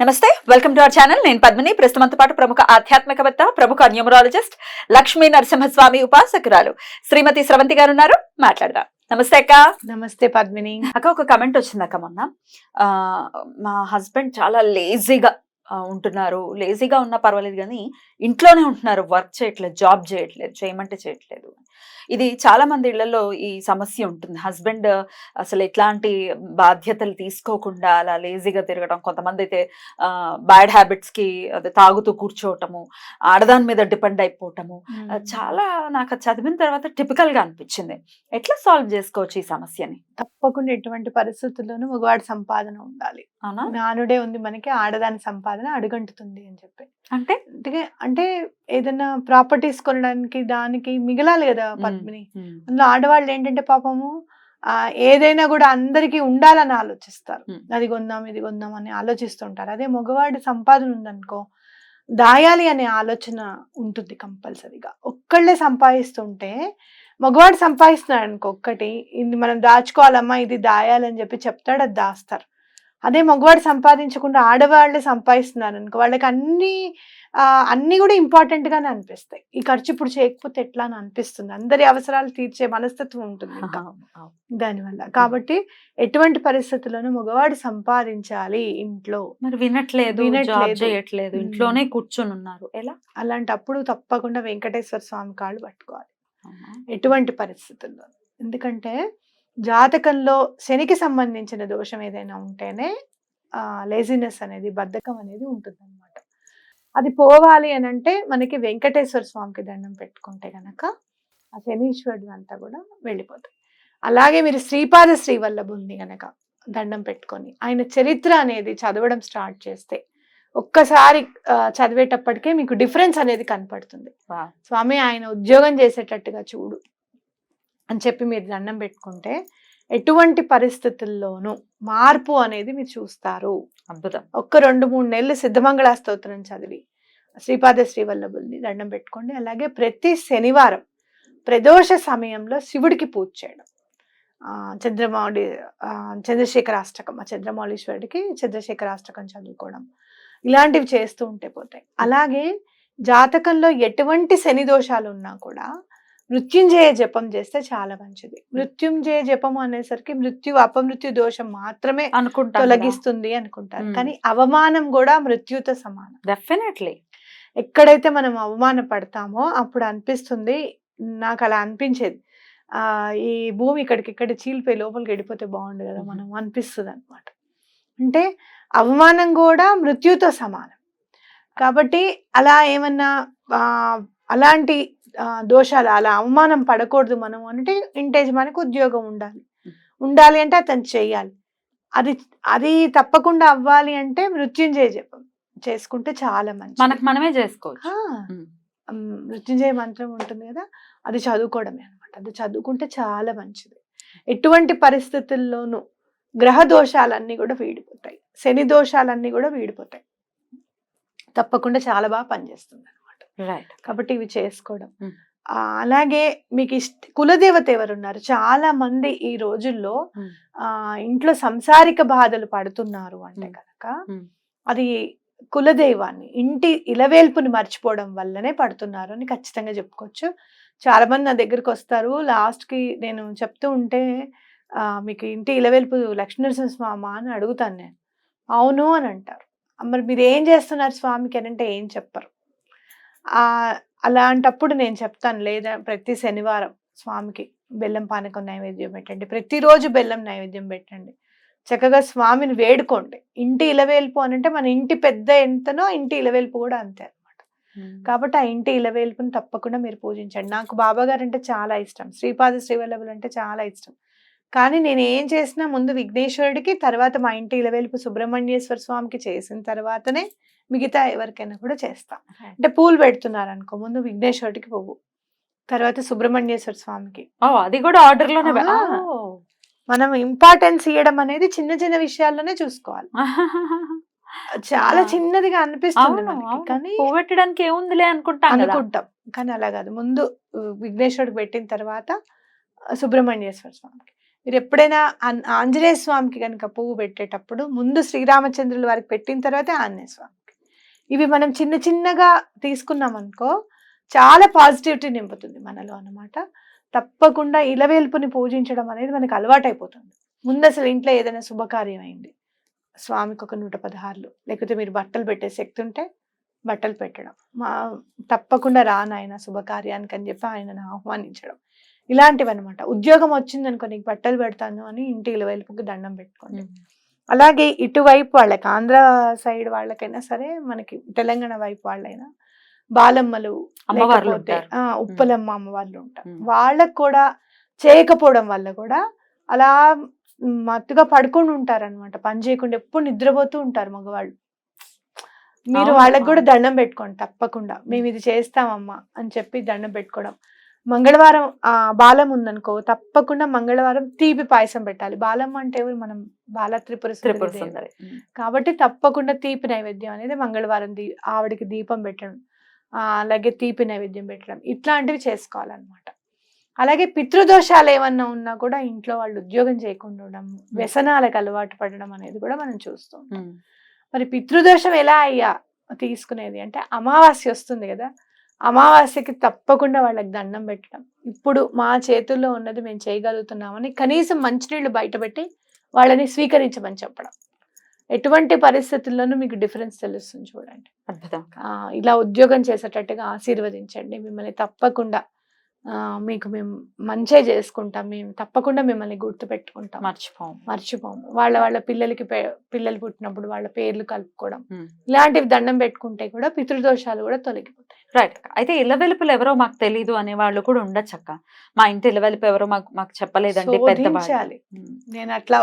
నమస్తే welcome to our channel. నేను పద్మిని. ప్రస్తుతంతో పాటు ప్రముఖ ఆధ్యాత్మికవేత్త ప్రముఖ న్యూమరాలజిస్ట్ లక్ష్మీ నరసింహస్వామి ఉపాసకురాలు శ్రీమతి స్రవంతి గారు ఉన్నారు మాట్లాడదాం. నమస్తే అక్క. నమస్తే పద్మిని. అక్క ఒక కమెంట్ వచ్చింది అక్క మొన్న. మా హస్బెండ్ చాలా లేజీగా ఉంటున్నారు. లేజీగా ఉన్నా పర్వాలేదు కానీ ఇంట్లోనే ఉంటున్నారు. వర్క్ చేయట్లేదు జాబ్ చేయట్లేదు చేయమంటే చేయట్లేదు. ఇది చాలా మంది ఇళ్ళలో ఈ సమస్య ఉంటుంది. హస్బెండ్ అసలు ఎట్లాంటి బాధ్యతలు తీసుకోకుండా అలా లేజీగా తిరగడం కొంతమంది అయితే బ్యాడ్ హ్యాబిట్స్కి అదే తాగుతూ కూర్చోవటము ఆడదాని మీద డిపెండ్ అయిపోవటము చాలా నాకు చదివిన తర్వాత టిపికల్గా అనిపించింది. ఎట్లా సాల్వ్ చేసుకోవచ్చు ఈ సమస్యని? తప్పకుండా ఎటువంటి పరిస్థితుల్లోనూ మగవాడి సంపాదన ఉండాలి. నానుడే ఉంది మనకి ఆడదాని సంపాదన అడుగంటుతుంది అని చెప్పి. అంటే? అంటే అంటే ఏదైనా ప్రాపర్టీస్ కొనడానికి దానికి మిగలాలి కదా పద్మిని. అందులో ఆడవాళ్ళు ఏంటంటే పాపము ఆ ఏదైనా కూడా అందరికీ ఉండాలని ఆలోచిస్తారు. అది కొందాం ఇది కొందాం అని ఆలోచిస్తుంటారు. అదే మగవాడి సంపాదన ఉందనుకో దాయాలి అనే ఆలోచన ఉంటుంది కంపల్సరీగా. ఒక్కళ్ళే సంపాదిస్తుంటే మగవాడు సంపాదిస్తున్నాడు అనుకో ఒక్కటి ఇది మనం దాచుకోవాలమ్మా ఇది దాయాలని చెప్పి చెప్తాడు అది దాస్తారు. అదే మగవాడు సంపాదించకుండా ఆడవాళ్ళే సంపాదిస్తున్నారు అనుకో వాళ్ళకి అన్ని అన్ని కూడా ఇంపార్టెంట్ గానే అనిపిస్తాయి. ఈ ఖర్చు ఇప్పుడు చేయకపోతే ఎట్లా అని అనిపిస్తుంది. అందరి అవసరాలు తీర్చే మనస్తత్వం ఉంటుంది దానివల్ల. కాబట్టి ఎటువంటి పరిస్థితుల్లోనూ మగవాడు సంపాదించాలి ఇంట్లో. మరి వినట్లేదు. చేయట్లేదు. ఇంట్లోనే కూర్చొని ఉన్నారు. ఎలా? అలాంటప్పుడు తప్పకుండా వెంకటేశ్వర స్వామి కాళ్ళు పట్టుకోవాలి. ఎటువంటి పరిస్థితుల్లో? ఎందుకంటే జాతకంలో శనికి సంబంధించిన దోషం ఏదైనా ఉంటేనే లేజినెస్ అనేది బద్ధకం అనేది ఉంటుంది అది పోవాలి అని అంటే మనకి వెంకటేశ్వర స్వామికి దండం పెట్టుకుంటే గనక ఆ శనీశ్వరుడు అంతా కూడా వెళ్ళిపోతుంది అలాగే మీరు శ్రీపాద శ్రీవల్లభ ఉంది గనక దండం పెట్టుకొని ఆయన చరిత్ర అనేది చదవడం స్టార్ట్ చేస్తే ఒక్కసారి చదివేటప్పటికే మీకు డిఫరెన్స్ అనేది కనపడుతుంది. స్వామి ఆయన ఉద్యోగం చేసేటట్టుగా చూడు. అని చెప్పి మీరు దండం పెట్టుకుంటే ఎటువంటి పరిస్థితుల్లోనూ మార్పు అనేది మీరు చూస్తారు. అద్భుతం. ఒక్క రెండు మూడు నెలలు సిద్ధమంగళ స్తోత్రం చదివి శ్రీపాద శ్రీవల్లభుల్ని దండం పెట్టుకోండి. అలాగే ప్రతి శనివారం ప్రదోష సమయంలో శివుడికి పూజ చేయడం. చంద్రమౌళి ఆ, చంద్రశేఖర అష్టకం ఆ చంద్రమౌళీశ్వరుడికి చంద్రశేఖర అష్టకం చదువుకోవడం. ఇలాంటివి చేస్తూ ఉంటే పోతాయి. అలాగే జాతకంలో ఎటువంటి శని దోషాలు ఉన్నా కూడా మృత్యుంజయ జపం చేస్తే చాలా మంచిది. మృత్యుంజయ జపం అనేసరికి మృత్యు అపమృత్యు దోషం మాత్రమే అనుకుంటా తొలగిస్తుంది అనుకుంటారు. కానీ అవమానం కూడా మృత్యుతో సమానం. డెఫినెట్లీ ఎక్కడైతే మనం అవమాన పడతామో అప్పుడు అనిపిస్తుంది నాకు అలా అనిపించేది. ఆ ఈ భూమి ఇక్కడికి ఇక్కడ చీలిపోయి లోపలికి వెళ్ళిపోతే బాగుండు కదా. మనం అనిపిస్తుంది అనమాట అంటే అవమానం కూడా మృత్యుతో సమానం. కాబట్టి అలా ఏమన్నా అలాంటి దోషాలు అలా అవమానం పడకూడదు మనం అంటే ఇంటేజ్ మనకు ఉద్యోగం ఉండాలి. ఉండాలి అంటే అతను చెయ్యాలి. అది అది తప్పకుండా అవ్వాలి అంటే మృత్యుంజయ జపం చేసుకుంటే చాలా మంచిది. మనకు మనమే చేసుకోవచ్చు. మృత్యుంజయ మంత్రం ఉంటుంది కదా అది చదువుకోవడమే అనమాట అది చదువుకుంటే చాలా మంచిది. ఎటువంటి పరిస్థితుల్లోనూ గ్రహ దోషాలన్నీ కూడా వీడిపోతాయి. శని దోషాలన్నీ కూడా వీడిపోతాయి. తప్పకుండా చాలా బాగా పనిచేస్తుంది. రైట్ కాబట్టి ఇవి చేసుకోవడం. ఆ, అలాగే మీకు ఇష్ట కులదేవత ఎవరు ఉన్నారు చాలా మంది ఈ రోజుల్లో మ్. ఆ ఇంట్లో సంసారిక బాధలు పడుతున్నారు అంటే మ్. కనుక. అది కులదైవాన్ని ఇంటి ఇలవేల్పుని మర్చిపోవడం వల్లనే పడుతున్నారు అని ఖచ్చితంగా చెప్పుకోవచ్చు. చాలా మంది నా దగ్గరికి వస్తారు. లాస్ట్కి నేను చెప్తూ ఉంటే ఆ, మీకు ఇంటి ఇలవేల్పు లక్ష్మీనరసింహ స్వామి అని అడుగుతాను నేను. అవును అని అంటారు. మరి మీరు ఏం చేస్తున్నారు స్వామికి అని అంటే ఏం చెప్పరు. అలాంటప్పుడు నేను చెప్తాను లేదా ప్రతి శనివారం స్వామికి బెల్లం పానకం నైవేద్యం పెట్టండి. ప్రతిరోజు బెల్లం నైవేద్యం పెట్టండి. చక్కగా స్వామిని వేడుకోండి. ఇంటి ఇలవేల్పు అని అంటే మన ఇంటి పెద్ద ఎంతనో ఇంటి ఇలవేల్పు కూడా అంతే అనమాట కాబట్టి ఆ ఇంటి ఇలవేల్పుని తప్పకుండా మీరు పూజించండి. నాకు బాబా గారు అంటే చాలా ఇష్టం. శ్రీపాద శ్రీవల్లభులు అంటే చాలా ఇష్టం. కానీ నేను ఏం చేసినా ముందు విఘ్నేశ్వరుడికి తర్వాత మా ఇంటి ఇలవేల్పు సుబ్రహ్మణ్యేశ్వర స్వామికి చేసిన తర్వాతనే మిగతా ఎవరికైనా కూడా చేస్తా. అంటే పూలు పెడుతున్నారు అనుకో ముందు విఘ్నేశ్వరుడికి పువ్వు తర్వాత సుబ్రహ్మణ్యేశ్వర స్వామికి. అది కూడా ఆర్డర్లోనే. మనం ఇంపార్టెన్స్ ఇవ్వడం అనేది చిన్న చిన్న విషయాల్లోనే చూసుకోవాలి. చాలా. చిన్నదిగా అనిపిస్తుంది. కానీ పువ్వు పెట్టడానికి ఏముందిలే అనుకుంటాం అనుకుంటాం. కానీ అలా కాదు. ముందు విఘ్నేశ్వరుడికి పెట్టిన తర్వాత సుబ్రహ్మణ్యేశ్వర స్వామికి. మీరు ఎప్పుడైనా ఆంజనేయ స్వామికి కనుక పువ్వు పెట్టేటప్పుడు ముందు శ్రీరామచంద్రుల వారికి పెట్టిన తర్వాతే ఆంజనేయ స్వామికి ఇవి మనం చిన్న చిన్నగా తీసుకున్నాం అనుకో చాలా పాజిటివిటీ నింపుతుంది మనలో అన్నమాట. తప్పకుండా ఇలవేల్పుని పూజించడం అనేది మనకు అలవాటైపోతుంది. ముందు అసలు ఇంట్లో ఏదైనా శుభకార్యం అయింది స్వామికి ఒక నూట పదహారులు లేకపోతే మీరు బట్టలు పెట్టే శక్తి ఉంటే బట్టలు పెట్టడం మా తప్పకుండా రానాయన శుభకార్యానికి అని చెప్పి ఆయనను ఆహ్వానించడం ఇలాంటివి అనమాట ఉద్యోగం వచ్చిందనుకో నీకు బట్టలు పెడతాను అని ఇంటి ఇలవేల్పుకి దండం పెట్టుకోండి. అలాగే ఇటువైపు వాళ్ళకి ఆంధ్ర సైడ్ వాళ్ళకైనా సరే మనకి తెలంగాణ వైపు వాళ్ళైనా బాలమ్మలు అమ్మవార్లు లేకపోతే, ఉప్పలమ్మ అమ్మవార్లు ఉంటారు. వాళ్ళకు కూడా చేయకపోవడం వల్ల కూడా అలా మత్తుగా పడుకొని ఉంటారు అనమాట పని చేయకుండా ఎప్పుడు నిద్రపోతూ ఉంటారు మగవాళ్ళు. మీరు వాళ్ళకి కూడా. దండం పెట్టుకోండి తప్పకుండా. మేము ఇది చేస్తామమ్మా అని చెప్పి దండం పెట్టుకోవడం. మంగళవారం ఆ బాలం ఉందనుకో తప్పకుండా మంగళవారం తీపి పాయసం పెట్టాలి. బాలమ్మ అంటే ఎవరు? మనం బాల త్రిపుర త్రిపుర. సుందరి. కాబట్టి తప్పకుండా తీపి నైవేద్యం అనేది మంగళవారం దీ ఆవిడకి దీపం పెట్టడం అలాగే తీపి నైవేద్యం పెట్టడం ఇట్లాంటివి చేసుకోవాలన్నమాట. అలాగే పితృదోషాలు ఏమన్నా ఉన్నా కూడా ఇంట్లో వాళ్ళు ఉద్యోగం చేయకుండా ఉండడం వ్యసనాలకు అలవాటు పడడం అనేది కూడా మనం చూస్తాం. మరి పితృదోషం ఎలా అయ్యా? తీసుకునేది అంటే అమావాస్య వస్తుంది కదా? అమావాస్యకి తప్పకుండా వాళ్ళకి దండం పెట్టడం. ఇప్పుడు మా చేతుల్లో ఉన్నది మేము చేయగలుగుతున్నామని కనీసం మంచినీళ్ళు బయటపెట్టి వాళ్ళని స్వీకరించమని చెప్పడం. ఎటువంటి పరిస్థితుల్లోనూ మీకు డిఫరెన్స్ తెలుస్తుంది చూడండి. అద్భుతం. ఇలా ఉద్యోగం చేసేటట్టుగా ఆశీర్వదించండి. మిమ్మల్ని తప్పకుండా మీకు మేము మంచిగా చేసుకుంటాం. మేము తప్పకుండా మిమ్మల్ని గుర్తు పెట్టుకుంటాం మర్చిపోం మర్చిపోము. వాళ్ళ వాళ్ళ పిల్లలకి పిల్లలు పుట్టినప్పుడు వాళ్ళ పేర్లు కలుపుకోవడం. ఇలాంటివి దండం పెట్టుకుంటే కూడా పితృదోషాలు కూడా తొలగిపోతాయి. రైట్ అయితే ఇలవెలుపులు ఎవరో మాకు తెలియదు అనే వాళ్ళు కూడా ఉండొచ్చు అక్క. మా ఇంటి ఇలవెలుపు ఎవరో మాకు మాకు చెప్పలేదండి పెద్దవాళ్ళు. నేను అట్లా